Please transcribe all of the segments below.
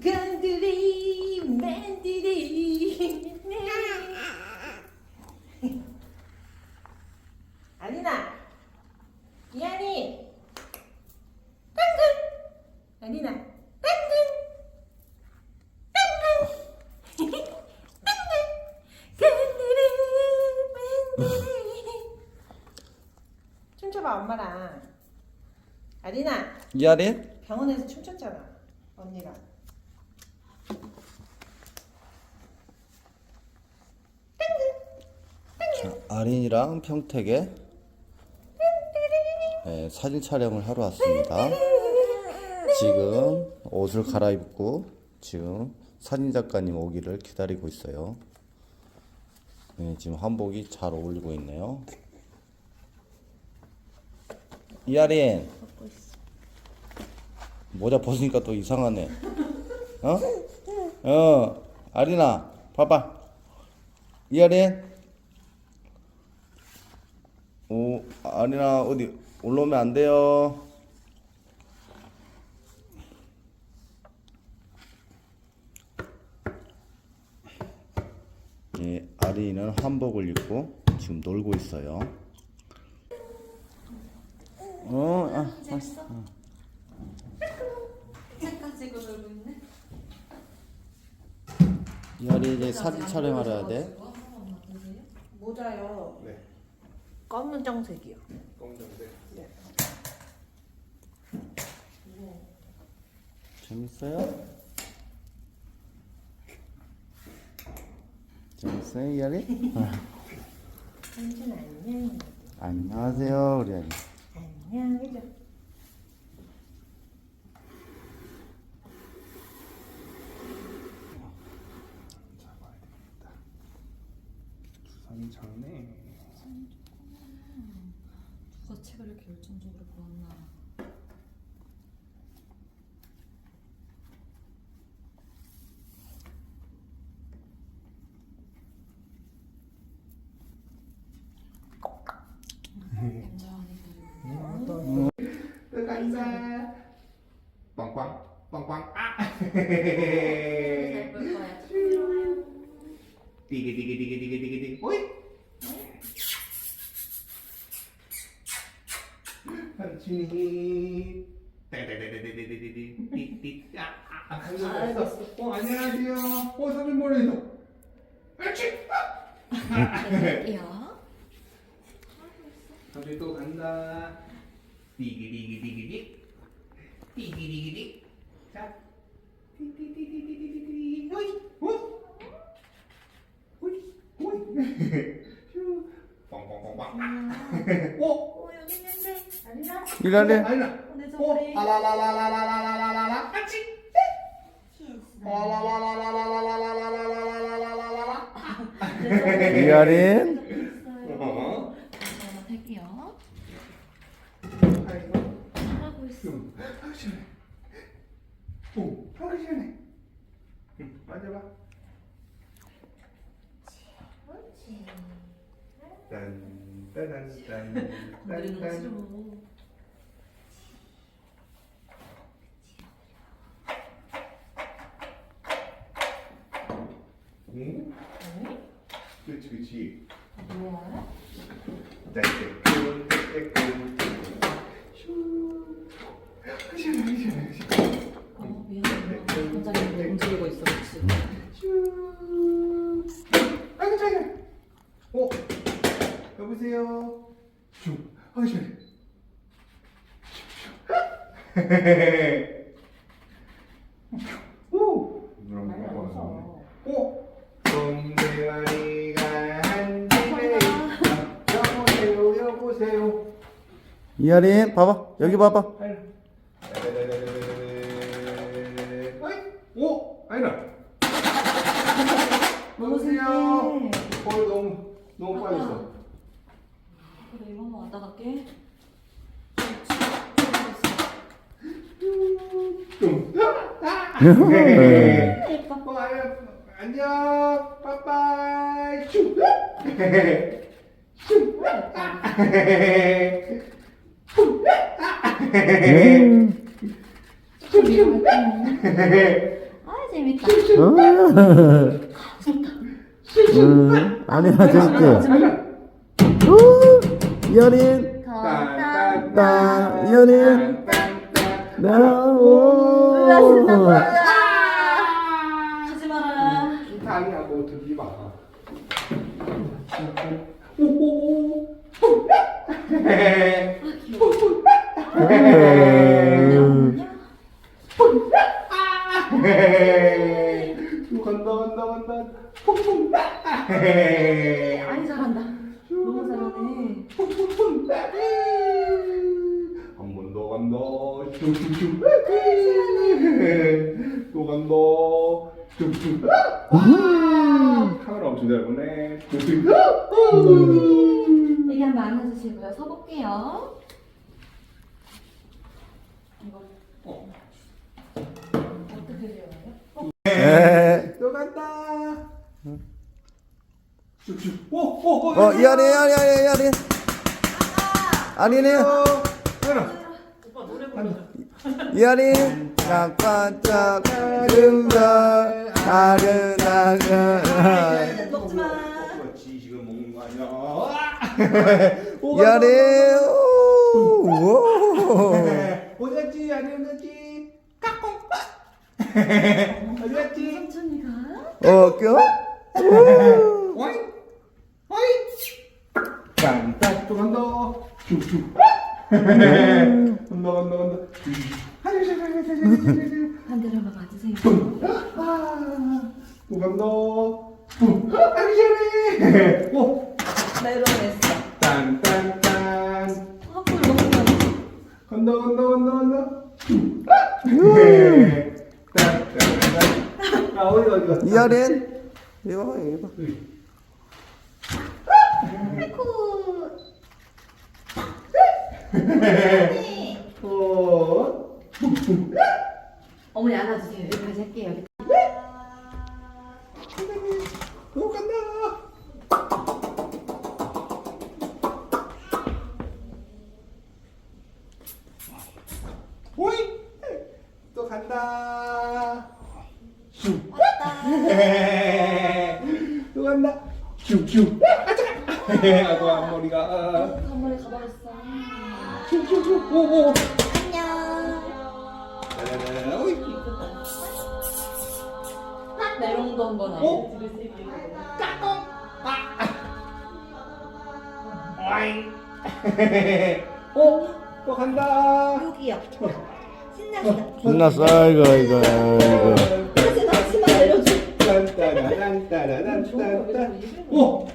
간들이 맨들이. 아니나. 이한이. 당근 아니나. 당근 당근 당근 간들이 맨들이. 춤춰봐 엄마랑. 아리나. 이하린? 병원에서 춤췄잖아 언니랑 자, 아린이랑 평택에 네, 사진 촬영을 하러 왔습니다. 지금 옷을 갈아입고 지금 사진 작가님 오기를 기다리고 있어요. 네, 지금 한복이 잘 어울리고 있네요. 이하린 모자 벗으니까 또 이상하네. 어? 어, 아린아, 봐봐. 이하린. 오, 아니나 어디 올라오면 안 돼요. 예, 아리는 한복을 입고 지금 놀고 있어요. 어, 아, 놀고 있네. 이 아리 이제 사진 촬영하러 해야 돼. 모자요 네. 검은정색이요 검정색. 재밌어요? 재밌어요, 이 아리? 삼촌 안녕 안녕하세요, 우리 아리. 안녕 해줘 잡아야 되겠다. 주사위 작네. 누가 책을 이렇게 열정적으로 보았나. 굉장히 들어간다. 빵빵 빵빵 아. 잘 볼 거야. 들어와요. 디기 디기 디기 디기 디기 디기. 오이. 삼촌이 떼떼떼떼떼떼떼떼 띠띠 삼촌 왔어. 어 안녕하세요. 어 삼촌 너? 그렇지. 갈게요. 삼촌 또 간다. 디기 디기 디기 디. 디기 디기 디. 자. 디디디디디디디. 오이. 오이. 오이. 오이. 슈. 뻥뻥뻥뻥. 오. 같이. 이 아린? 어. 할게요. 있어. 하기. 오, 하기. 응, 만져봐. 딴, 따단단 건드리는 싫어. 딴딴 응? 그치 그치 뭐야? 나 이제 이 아린? 봐봐. 여기 봐봐. 오, 아니라. 여보세요. 어, 너무 너무 빨리 했어. 그래 이거 한번 왔다 갈게. 좀. 네. 예뻐. 어. 안녕. 빠빠이. 슈. 슈. 음. 미 워할게. 아 재밌다. 응. 아니야! 이현인. 더나 이현인. 나 오. 하지 마라. 아니하고 들지 마. 오호 호. 간다 간다 간다. 퐁퐁. 아이 잘한다. 너무 잘하네. 한번 더 간다. 슝슝슝. 또 간다. 슝슝. 카메라 엄청 잘 보네. 슝슝. 여기 한번 앉아주시고요. 서볼게요. 어. 어떻게 배워요? 에. 또 간다. 슉슉. 오, 오, 오. 어 이현인 이현인 이현인. 아니네. 하나. 오빠 노래 부르자. 이현인. 깜깜짝 든걸 아른아른. 먹지 마. 그렇지 지금 먹는 거 아니야. 이현인. 오. 어 디였지? 아니 어디였지? 까꿍. 어디였지? 천천히 가. 어 껴? 와이. 짠짠 또 간다. 슉슉. 간다 간다 간다. 반대로 한번 봐주세요. 또 간다. 아니 잘해. 오. 내려냈어. 딴딴딴. 한풀 너무 간다 간다 간다 간다. 딴딴딴. 아 어디 어디 어디. 이현인. 이거 봐 이거 봐. 어. 어머니 안아주세요. 여기까지 할게요. 또 간다. 오이. 또 간다. 슉. 또 간다. 아차. 아고 앞머리가. 한번에 가버렸어. 슉슉슉. 오오. 안녕. 라라라라. 오이. 메롱도 한번 어? 하고. 와잉. 어? 또 간다. 여기요. 신나시다. 신났어 이거 이거 이거. 하지마 치마 내려줘. 딴 따라란따라란따따. 오.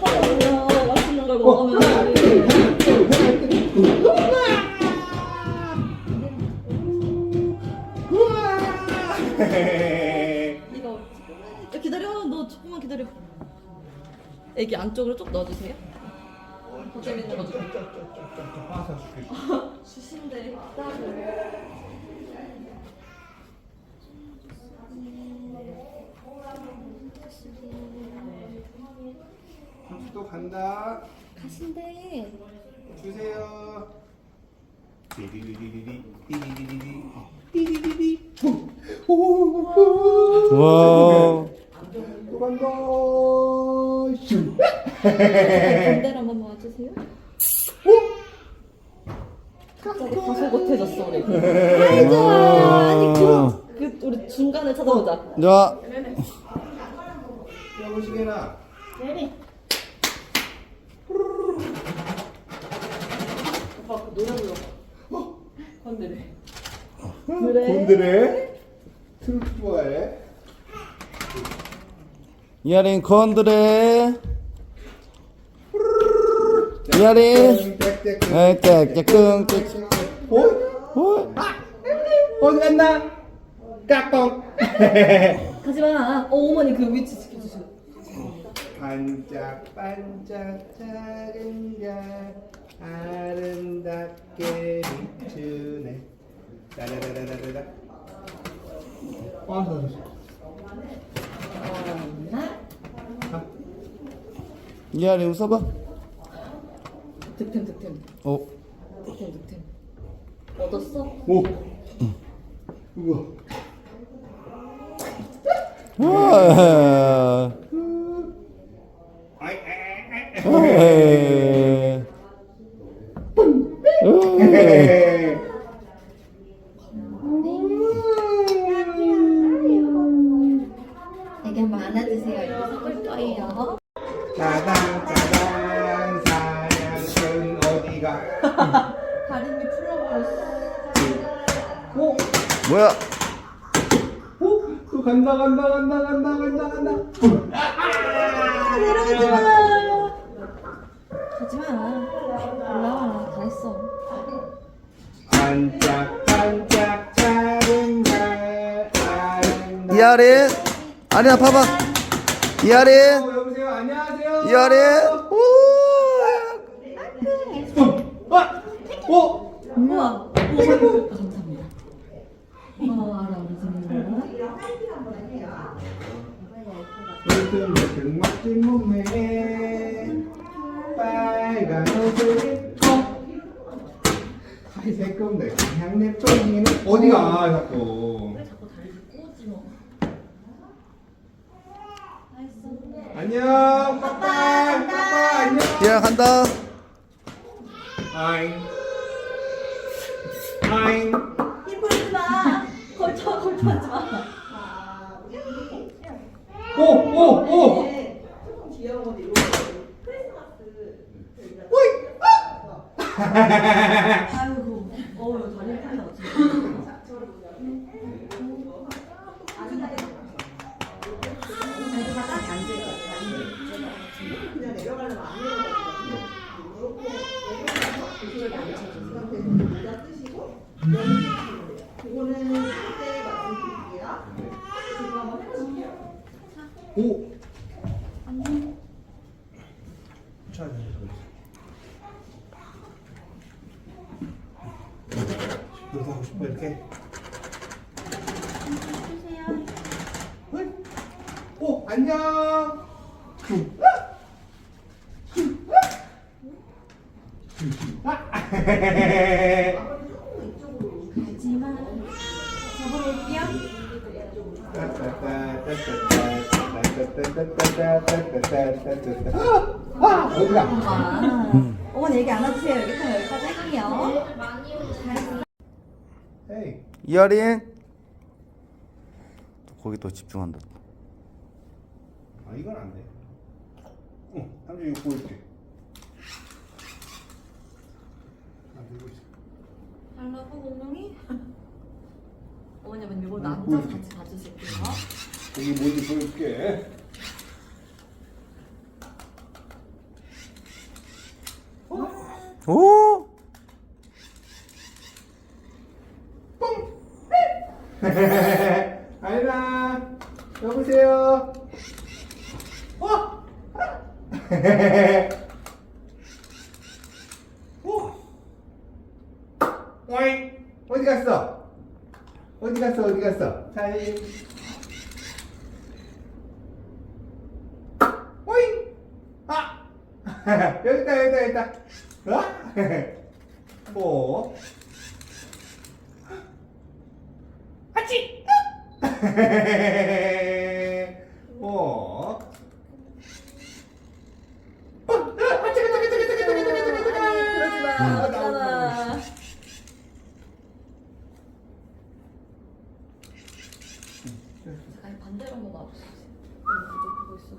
커요. 맛있는 걸 먹으면 이거 야, 기다려. 너 조금만 기다려. 애기 안쪽으로 쭉 넣어주세요. 더 재밌는 거 좀. 주신대. 또 간다. 가신대. 주세요. 띠리리리리리 띠리리리리 띠리리리. 오. 와. 또 간다. 슝. 반대로 한번 와주세요. 갑자기 가서 못해졌어 우리. 아이 좋아. 아니 그, 그 우리 중간에 찾아보자. 자. 여보시게나. 내리. 오빠 그 노래 불러. 건드려. 그래. 곤드레. 트로트 좋아해. 이현인 건드레. 이현인. 에이 땡땡 끙. 오? 어? 어디 갔나? 까꿍. 가지 마. 어 어머니 그 위치 지켜주세요. 반짝반짝 작은 별 아름답게 비추네. 따라라라라라 와 이현인 웃어봐. 득템 득템. 어. 득템 득템. 얻었어? 오. 우와. 아, 아리나 봐봐. 이하린, 어, 여보세요 안녕하세요 이하린. 오. 어! 아! 어! 우와. 오, 감사합니다. 어, 알아, 알아, 무슨 무슨 멋진 몸매 빨간 옷을 입고 갈색 건데 향내 쫑이는 어디가 자꾸 자꾸 다리 꼬지 뭐. 안녕 빠빠 빠빠 안녕 이하린 간다. 아잉 아잉 힘 풀지 마. 걸쳐, 걸쳐하지 마. 오오오 아이고. 어, 이거 다리 풀려. 진짜. 오. 너도 하고 싶어 이렇게? 오 안녕. 가지 마. 잡으러 올게요. 아 어디가? 엄마. 어머니 얘기 안 해주세요. 여기까지 여기까지 할게요. 에이. 이하린. 거기 또 집중한다. 아 이건 안 돼. 응, 삼촌 이거 보여줄게. 아 들고 있어. 달라고 공룡이? 어머니 아버님 이거 음, 앉아서 보여줄게. 같이 봐주실게요. 여기 뭔지 보여줄게. 오. 아이나 여보세요. 어? 어? 어이 어디 갔어? 어디 갔어? 어디 갔어? 잘. 어이 아 여기 있다 여기 있다 여기 있다. 어? 뭐? 아 치! 어? 그러지 마. 없잖아. 아니 반대로 한번 놔주세요. 이거 보고 있어.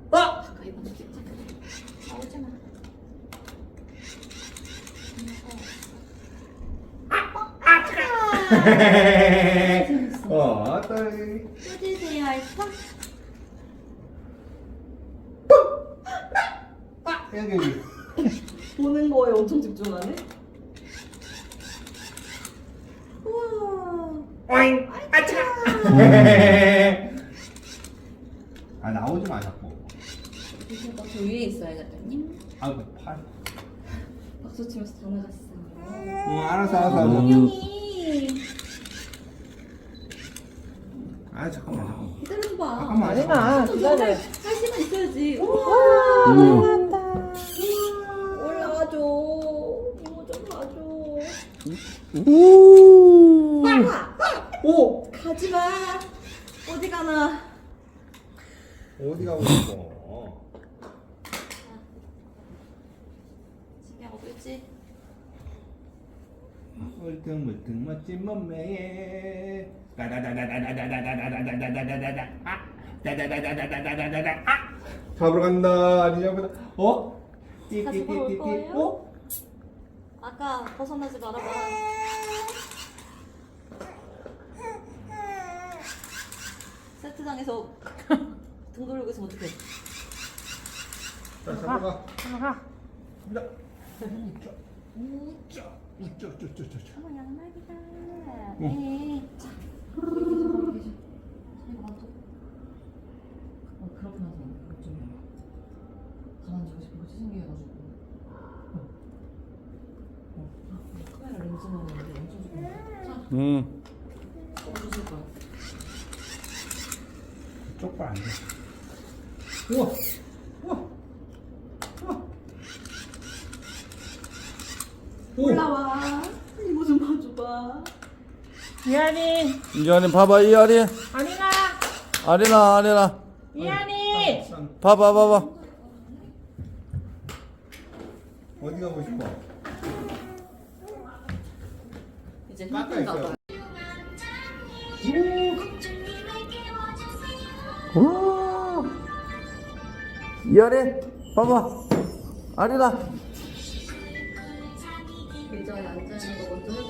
가까이 봐도 괜찮아. 나오지 마. 어, 또 뜯으세요, 알파. 여기 여기. 보는 거에 엄청 집중하네. 우와. 오잉, 아차. 아 나오지 마 자꾸. 저 위에 있어야겠다님. 아이고 팔. 박수 치면서 더 나갔어요. 응, 알았어 알았어. 알았어. 공룡이. 아 잠깐만 기다려봐. 잠깐만. 아, 아니나 기다려. 할 시간 있어야지. 우와. 음. 올라간다. 올라와줘. 이모 좀 봐줘. 우. 울퉁불퉁 멋진 몸매에 다다다다다다다다다다다다다다다다 아 다다다다다다다다다다 아 잡으러 간다 아니 잡으러 어? 잡으러 올 띠띠띠띠띠 거예요? 어? 아까 벗어나지 말아봐 세트장에서 등 돌리고 있으면 어떡해 자 잡으러 가 잡으러 가 갑니다 우짜 우짜 이쪽, 이쪽, 이쪽, 이쪽. 안 돼. 우와. 이한이, 이한이 봐봐 이한이 아니나, 아리나 아리나. 이한이. 봐봐 봐봐. 어디 가고 싶어? 이제 힘든가. 봐 오. 이한이 봐봐. 아리나. 의자에 앉아있는 거 먼저